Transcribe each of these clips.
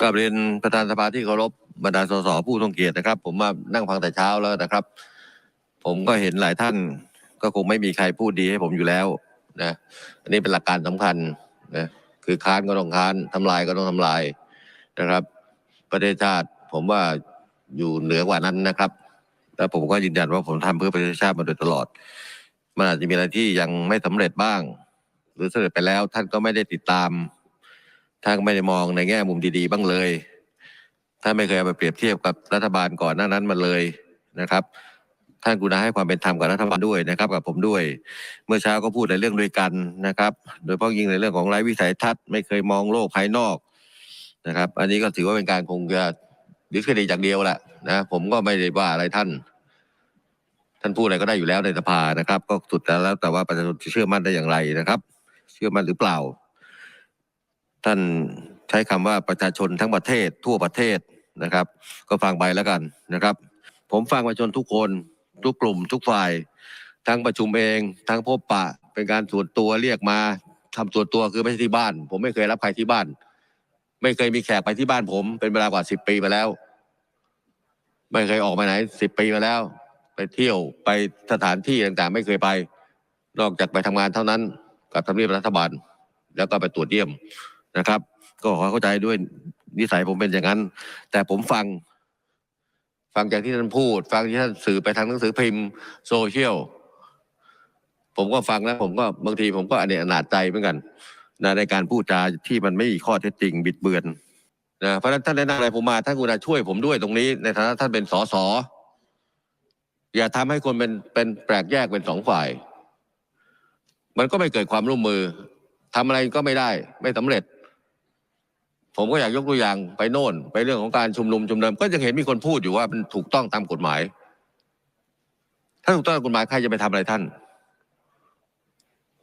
กราบเรียนประธานสภาที่เคารพบรรดาสสผู้ทรงเกียรตินะครับ ผมมานั่งฟังแต่เช้าแล้วนะครับ ผมก็เห็นหลายท่าน ก็คงไม่มีใครพูดดีให้ผมอยู่แล้วนะอันนี้เป็นหลักการสำคัญนะคือค้านก็ต้องค้านทำลายก็ต้องทำลายนะครับ ประเทศชาติผมว่าอยู่เหนือกว่านั้นนะครับแล้วผมก็ยืนยันว่าผมทำเพื่อประเทศชาติมาโดยตลอดมันอาจจะมีอะไรที่ยังไม่สำเร็จบ้าง หรือสำเร็จไปแล้วท่านก็ไม่ได้ติดตาม ท่านก็ไม่ได้มองในแง่มุมดีๆ บ้างเลยท่านไม่เคยเอาไปเปรียบเทียบกับรัฐบาลก่อนหน้านั้นมาเลยนะครับ ท่านกุณาให้ความเป็นธรรมกับรัฐบาลด้วยนะครับ กับผมด้วย เมื่อเช้าก็พูดในเรื่องด้วยกันนะครับ โดยเฉพาะยิ่งในเรื่องของไร้วิสัยทัศน์ไม่เคยมองโลกภายนอกนะครับ อันนี้ก็ถือว่าเป็นการคงจะดิสเครดิตอย่างเดียวแหละนะผมก็ไม่ได้ว่าอะไรท่าน ท่านพูดอะไรก็ได้อยู่แล้วในสภานะครับ ก็สุดแต่แล้วแต่ว่าประชาชนจะเชื่อมั่นได้อย่างไรนะครับ เชื่อมั่นหรือเปล่า ท่านใช้คำว่าประชาชนทั้งประเทศทั่วประเทศนะครับ ก็ฟังไปแล้วกันนะครับ ผมฟังประชาชนทุกคนทุกกลุ่ม ทุกฝ่าย ทั้งประชุมเอง ทั้งพบปะเป็นการส่วนตัวเรียกมาทำส่วนตัวคือไม่ใช่ที่บ้าน ผมไม่เคยรับใครที่บ้าน ไม่เคยมีแขกไปที่บ้านผมเป็นเวลากว่าสิบปีมาแล้ว ไม่เคยออกไปไหนสิบปีมาแล้ว ไปเที่ยวไปสถานที่ต่างๆ ไม่เคยไป นอกจากไปทำงานเท่านั้น กับทำเนียบรัฐบาล แล้วก็ไปตรวจเยี่ยม นะครับ ก็ขอเข้าใจด้วยนิสัยผมเป็นอย่างนั้น แต่ผมฟัง ฟังจากที่ท่านพูด ฟังที่ท่านสื่อไปทางหนังสือพิมพ์โซเชียลผมก็ฟังแล้วผมก็บางทีผมก็อเนกอนาจใจเหมือนกันนะในการพูดจาที่มันไม่มีข้อเท็จจริงบิดเบือนนะเพราะฉะนั้นท่านแนะนำอะไรผมมาท่านกรุณาช่วยผมด้วยตรงนี้ ในฐานะท่านเป็นสสอย่าทำให้คนเป็นเป็นแปลกแยกเป็นสองฝ่าย มันก็ไม่เกิดความร่วมมือทำอะไรก็ไม่ได้ ไม่สำเร็จ ผมก็อยากยกตัวอย่างไปโน่น ไปเรื่องของการชุมนุมชุมนุมก็ยังเห็นมีคนพูดอยู่ว่ามันถูกต้องตามกฎหมาย ถ้าถูกต้องตามกฎหมายใครจะไปทำอะไรท่าน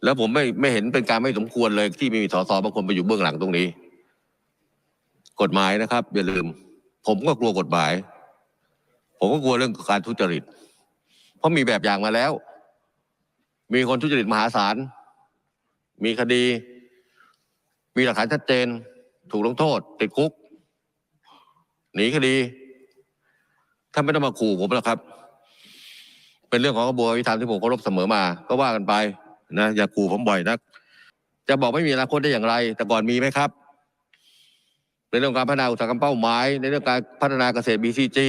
แล้วผมไม่ไม่เห็นเป็นการไม่สมควรเลยที่มีสสบางคนไปอยู่เบื้องหลังตรงนี้ กฎหมายนะครับอย่าลืม ผมก็กลัวกฎหมาย ผมก็กลัวเรื่องการทุจริต เพราะมีแบบอย่างมาแล้ว มีคนทุจริตมหาศาลมีคดี มีหลักฐานชัดเจน ถูกลงโทษ ติดคุก หนีคดีท่านไม่ต้องมาขู่ผมหรอกครับ เป็นเรื่องของกระบวนการยุติธรรมที่ผมเคารพเสมอมา ก็ว่ากันไปนะอย่าขู่ผมบ่อยนัก จะบอกไม่มีอนาคตได้อย่างไร แต่ก่อนมีไหมครับ ในเรื่องการพัฒนาอุตสาหกรรมเป้าหมาย ในเรื่องการพัฒนาเกษตร BCG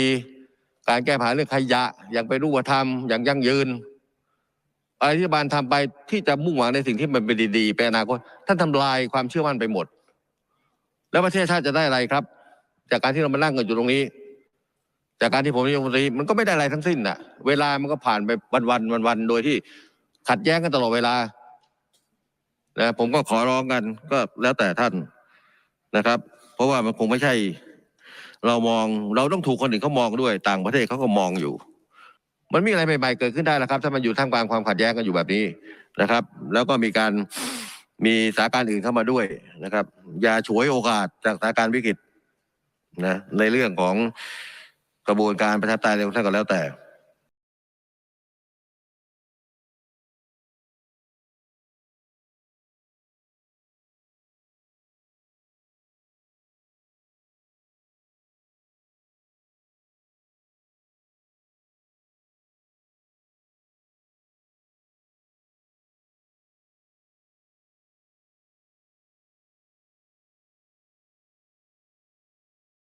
การแก้ปัญหาเรื่องขยะ อย่างเป็นรูปธรรม อย่างยั่งยืน อะไรที่บาลทำไปที่จะมุ่งหวังในสิ่งที่มันเป็นดีๆเป็นอนาคตท่านทำลายความเชื่อมั่นไปหมด แล้วประเทศชาติจะได้อะไรครับ จากการที่เรามานั่งกันอยู่ตรงนี้ จากการที่ผมเป็นรัฐมนตรีมันก็ไม่ได้อะไรทั้งสิ้นน่ะ เวลามันก็ผ่านไปวันวันวันวันโดยที่ขัดแย้งกันตลอดเวลานะผมก็ขอร้องกันก็แล้วแต่ท่านนะครับ เพราะว่ามันคงไม่ใช่ เรามองเราต้องถูกคนอื่นเขามองด้วย ต่างประเทศเขาก็มองอยู่ มันมีอะไรใหม่ๆเกิดขึ้นได้แล้วครับ ถ้ามันอยู่ท่ามกลางความขัดแย้งกันอยู่แบบนี้นะครับ แล้วก็มีการ มีสถานการณ์อื่นเข้ามาด้วยนะครับ อย่าฉวยโอกาสจากสถานการณ์วิกฤตนะในเรื่องของกระบวนการประชาธิปไตยอะไรของท่านก็แล้วแต่